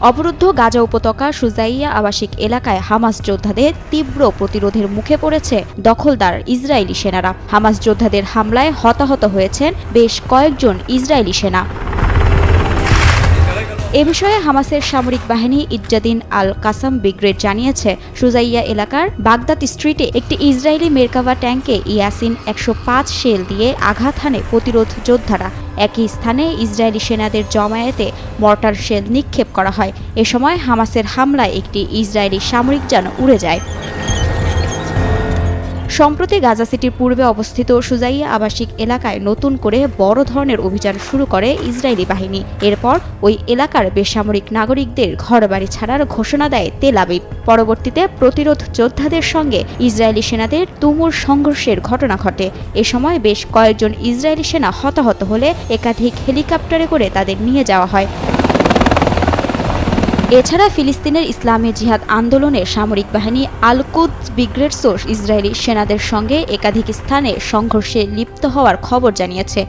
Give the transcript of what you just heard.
অবরুদ্ধ গাজা উপত্যকা সুজাইয়া আবাসিক এলাকায় হামাস যোদ্ধাদের তীব্র প্রতিরোধের মুখে পড়েছে দখলদার ইসরায়েলি সেনারা। হামাস যোদ্ধাদের হামলায় হতাহত হয়েছেন বেশ কয়েকজন ইসরায়েলি সেনা। এ বিষয়ে হামাসের সামরিক বাহিনী ইজ্জাদিন আল কাসাম ব্রিগেড জানিয়েছে, সুজাইয়া এলাকার বাগদাদ স্ট্রিটে একটি ইসরায়েলি মেরকাভা ট্যাঙ্কে ইয়াসিন একশো পাঁচ শেল দিয়ে আঘাত হানে প্রতিরোধ যোদ্ধারা। একই স্থানে ইসরায়েলি সেনাদের জমায়েতে মর্টার শেল নিক্ষেপ করা হয়। এ সময় হামাসের হামলায় একটি ইসরায়েলি সামরিক যান উড়ে যায়। সম্প্রতি গাজা সিটির পূর্বে অবস্থিত সুজাইয়া আবাসিক এলাকায় নতুন করে বড় ধরনের অভিযান শুরু করে ইসরায়েলি বাহিনী। এরপর ওই এলাকার বেসামরিক নাগরিকদের ঘরবাড়ি ছাড়ার ঘোষণা দেয় তেল আবিব। পরবর্তীতে প্রতিরোধ যোদ্ধাদের সঙ্গে ইসরায়েলি সেনাদের তুমুল সংঘর্ষের ঘটনা ঘটে। এ সময় বেশ কয়েকজন ইসরায়েলি সেনা হতাহত হলে একাধিক হেলিকপ্টারে করে তাদের নিয়ে যাওয়া হয়। এছাড়া ফিলিস্তিনের ইসলামী জিহাদ আন্দোলনের সামরিক বাহিনী আলকুদ ব্রিগেড সোর্স ইসরায়েলি সেনাদের সঙ্গে একাধিক স্থানে সংঘর্ষে লিপ্ত হওয়ার খবর জানিয়েছে।